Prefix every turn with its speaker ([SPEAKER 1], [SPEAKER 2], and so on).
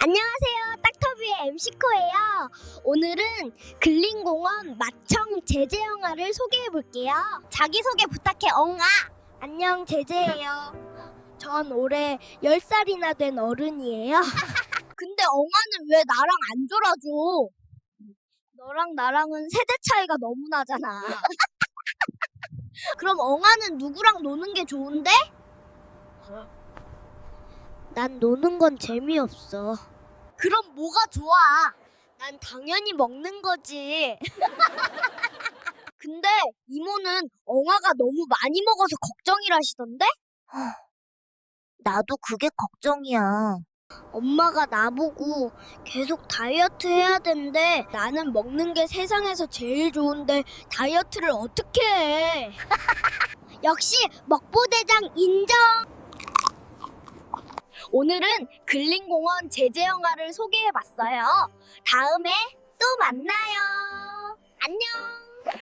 [SPEAKER 1] 안녕하세요. 딱터비의 MC코예요. 오늘은 근린공원 마청 제재 영화를 소개해 볼게요. 자기소개 부탁해, 엉아. 안녕, 제재예요. 전 올해 10살이나 된 어른이에요. 근데 엉아는 왜 나랑 안 졸아줘? 너랑 나랑은 세대 차이가 너무 나잖아. 그럼 엉아는 누구랑 노는 게 좋은데? 난 노는 건 재미없어. 그럼 뭐가 좋아? 난 당연히 먹는 거지. 근데 이모는 엉아가 너무 많이 먹어서 걱정이라시던데?
[SPEAKER 2] 나도 그게 걱정이야.
[SPEAKER 1] 엄마가 나보고 계속 다이어트 해야 된대. 나는 먹는 게 세상에서 제일 좋은데 다이어트를 어떻게 해? 역시 먹보대장 인정. 오늘은 근린공원 제재 영화를 소개해봤어요. 다음에 또 만나요.